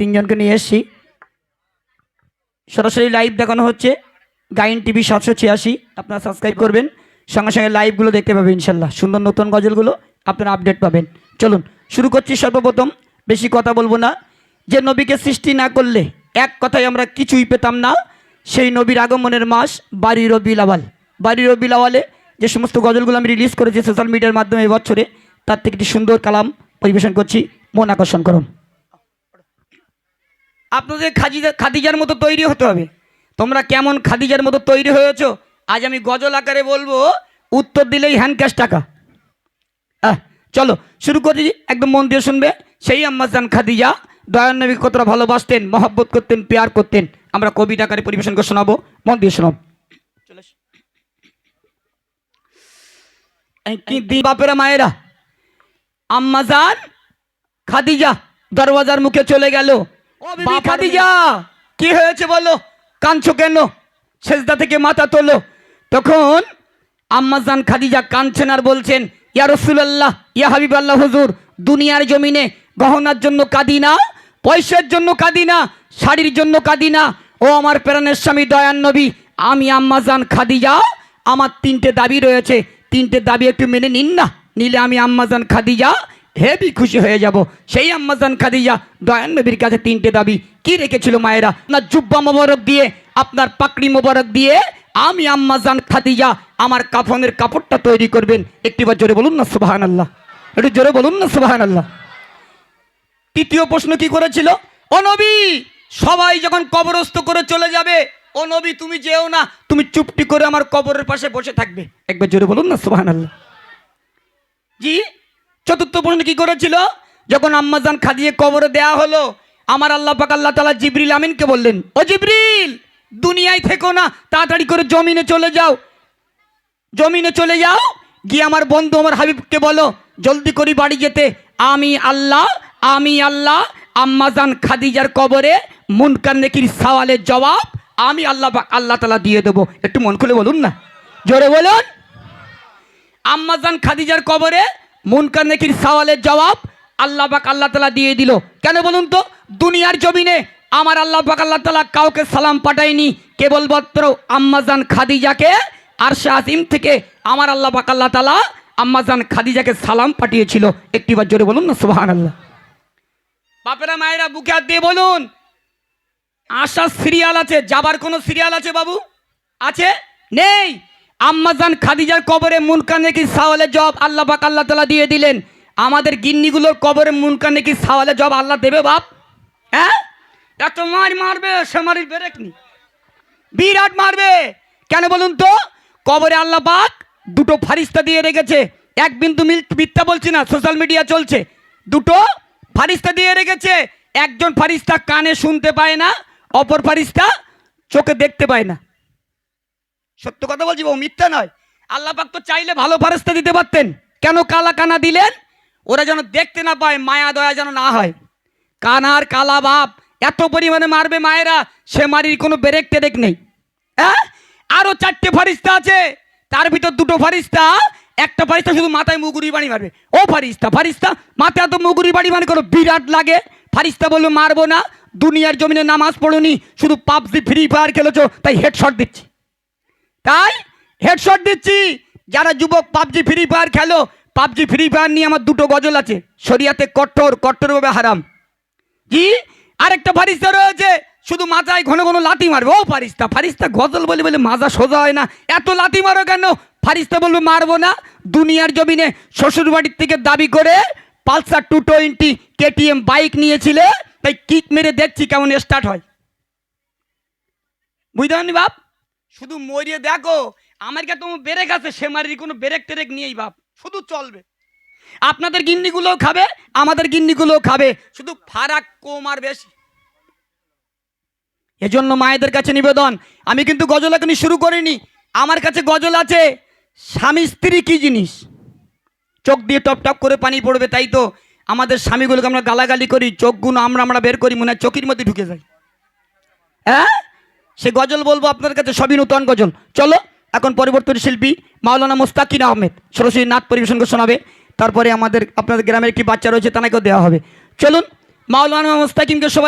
তিনজনকে নিয়ে এসেছি। সরাসরি লাইভ দেখানো হচ্ছে। গাইন টিভি সাতশো ছিয়াশি, আপনারা সাবস্ক্রাইব করবেন। সঙ্গে সঙ্গে লাইভগুলো দেখতে পাবেন ইনশাল্লাহ। সুন্দর নতুন গজলগুলো আপনারা আপডেট পাবেন। চলুন, শুরু করছি সর্বপ্রথম। বেশি কথা বলব না। যে নবীকে সৃষ্টি না করলে এক কথায় আমরা কিছুই পেতাম না, সেই নবীর আগমনের মাস বাড়ি রবি লাওয়াল বাড়ি রবি লাওয়ালে যে সমস্ত গজলগুলো আমি রিলিজ করেছি সোশ্যাল মিডিয়ার মাধ্যমে এই বছরে, তার থেকে একটি সুন্দর কালাম পরিবেশন করছি। মন আকর্ষণ করুন। আপনাদের খাদিজা খাদিজার মতো তৈরি হতে হবে। তোমরা কেমন খাদিজার মতো তৈরি হয়েছো? আজ আমি গজল আকারে বলব উত্তর দিলেই হ্যান্ড ক্যাশ টাকা। চলো শুরু করি একদম মন দিয়ে শুনবে। সেই আম্মাজান খাদিজা দয়ান নবী কতটা ভালোবাসতেন মহব্বত করতেন পেয়ার করতেন। আমরা কবিতা আকারে পরিবেশন করে শোনাবো। মন দিয়ে শোনাব চলে কি দি- বাপেরা মায়েরা আম্মাজান খাদিজা দরওয়াজার মুখে চলে গেল। বা খাদিজা কি হয়েছে বলো? কাঁদছো কেন? সেজদা থেকে মাথা তোলো। তখন আম্মাজান খাদিজা কাঁদছেন আর বলছেন, ইয়া রসুলাল্লাহ, ইয়া হাবিব আল্লাহ হুজুর, দুনিয়ার জমিনে গহনার জন্য কাঁদি না, পয়সার জন্য কাঁদি না, শাড়ির জন্য কাঁদি না। ও আমার প্রাণের স্বামী দয়ান নবী, আমি আম্মাজান খাদিজা, আমার তিনটে দাবি রয়েছে। তিনটে দাবি একটু মেনে নিন না, নিলে আমি আম্মাজান খাদিজা হেবি খুশি হয়ে যাব। সেই আম্মাজান খাদিজা দয়ান নবীর কাছে তিনটে দাবি। কি রেখেছিল মায়েরা? না জুব্বা মোবারক দিয়ে, আপনার পাকড়ি মোবারক দিয়ে আমি আম্মাজান খাদিজা আমার কাফনের কাপড়টা তৈরি করবেন। একটিবার জোরে বলুন না সুবাহান আল্লাহ একটু জোরে বলুন না সুবাহান আল্লাহ তৃতীয় প্রশ্ন কি করেছিল? ও নবী, সবাই যখন কবরস্থ করে চলে যাবে, ও নবী তুমি যেও না, তুমি চুপটি করে আমার কবরের পাশে বসে থাকবে। একবার জোরে বলুন না সুবাহান আল্লাহ জি? চতুর্থ প্রশ্ন কি করেছিল? যখন আম্মাজান খাদিয়ে কবরে দেয়া হলো, আমার আল্লাহ পাক আল্লাহ তালা জিবরিল আমিনকে বললেন, ও জিবরিল, দুনিয়ায় থেকো না, তাড়াতাড়ি করে জমিনে চলে যাও। জমিনে চলে যাও, গিয়ে আমার বন্ধু আমার হাবিবকে বলো, জলদি করি বাড়ি যেতে। আমি আল্লাহ আমি আল্লাহ আম্মাজান খাদিজার কবরে মুনকার নেকির সওয়ালের জবাব আমি আল্লাহ আল্লাহ তালা দিয়ে দেবো। একটু মন খুলে বলুন না। জোরে বলুন। আম্মাজান খাদিজার কবরে মুনকার নেকির সওয়ালের জবাব আল্লাহ পাক আল্লাহ তালা দিয়ে দিল। কেন বলুন তো? দুনিয়ার জমিনে আমার আল্লাহ পাক আল্লাহ তালা কাউকে সালাম পাঠায়নি, কেবলমাত্র আম্মাজান খাদিজাকে আর আজিম থেকে আমার আল্লাহ পাক আল্লাহ তালা আম্মাজান খাদিজাকে সালাম পাঠিয়েছিল। একটিবার জোরে বলুন না সুবাহান আল্লাহ বাপেরা, মায়েরা, বুকে হাত দিয়ে বলুন। আশা সিরিয়াল আছে, যাবার কোনো সিরিয়াল আছে বাবু? আছে? নেই? আম্মাজান খাদিজার কবরে মুনকান নাকি সাওয়ালে জব আল্লাহ পাক আল্লাহ তালা দিয়ে দিলেন। আমাদের গিন্নিগুলোর কবরে মুনকান নাকি সাওয়ালে জব আল্লাহ দেবে বাপ। হ্যাঁ? এত মার মারবে, সে মারির বেরেক নি বিরাট মারবে। কেন বলুন তো? কবরে আল্লাহ পাক দুটো ফারিস্তা দিয়ে রেখেছে। এক বিন্দু মিথ্যা বলছি না, সোশ্যাল মিডিয়া চলছে। দুটো ফারিস্তা দিয়ে রেখেছে। একজন ফারিস্তা কানে শুনতে পায় না, অপর ফারিস্তা চোখে দেখতে পায় না। সত্য কথা বলছি বাবু মিথ্যা নয়। আল্লাহ পাক তো চাইলে ভালো ফারিস্তা দিতে পারতেন। কেন কালা কানা দিলেন? ওরা যেন দেখতে না পায়, মায়া দয়া যেন না হয়। কানার কালা বাপ, এত পরিমাণে মারবে মায়েরা, সে মারির কোনো বেরেক টেরেক নেই। হ্যাঁ আরও চারটে ফারিস্তা আছে, তার ভিতর দুটো ফারিস্তা একটা ফারিস্তা শুধু মাথায় মুগুরি বাড়ি মারবে। ও ফারিস্তা ফারিস্তা মাথায় এত মুগুরি বাড়ি মানে কোনো বিরাট লাগে? ফারিস্তা বলবে মারবো না, দুনিয়ার জমিনে নামাজ পড়ুনি, শুধু পাবজি, ফ্রি ফায়ার খেলেছো, তাই হেডশট দিচ্ছি। তাই হেডশট দিচ্ছি। যারা যুবক পাবজি ফ্রি ফায়ার খেলো, পাবজি ফ্রি ফায়ার নিয়ে আমার দুটো গজল আছে। শরিয়াতে কট্টর কঠোরভাবে হারাম। জি আরেকটা ফারিস্তা রয়েছে। শুধু মাথায় ঘন ঘন লাথি মারবে। ও ফারিস্তা ফারিস্তা গজল বলে বলে মাজা সোজা হয় না। এত লাথি মারো কেন? ফারিস্তা বলবে মারবো না। দুনিয়ার জমিনে শ্বশুর বাড়ির থেকে দাবি করে Pulsar two twenty KTM bike নিয়েছিলে। তাই কিক মেরে দেখছি কেমন স্টার্ট হয়। বুঝতে পারনি বাপ? শুধু মরিয়ে দেখো, আমার কাছে তোমার ব্রেক আছে, সে মারির কোনো ব্রেক টেরেক নিয়েই বাপ, শুধু চলবে। আপনাদের গিন্নিগুলোও খাবে, আমাদের গিন্নিগুলোও খাবে, শুধু ফারাক কম আর বেশি। এজন্য মায়েদের কাছে নিবেদন, আমি কিন্তু গজল এখনই শুরু করিনি, আমার কাছে গজল আছে, স্বামী স্ত্রী কি জিনিস? চোখ দিয়ে টপ টপ করে পানি পড়বে, তাই তো আমাদের স্বামীগুলোকে আমরা গালাগালি করি, চোখগুলো আমরা আমরা বের করি, মনে হয় চোখের মধ্যে ঢুকে যায়। হ্যাঁ? সে গজল বলব আপনার কাছে, সবই নূতন গজল। চলো, এখন পরিবর্তন শিল্পী মাওলানা মুস্তাকিন আহমেদ। সরস্বতী নাথ পরিবেশন শোনাবে তারপরে আমাদের, আপনাদের গ্রামের কি বাচ্চা রয়েছে, তানাকেও দেওয়া হবে। চলুন, মাওলানা মুস্তাকিমকে সবাই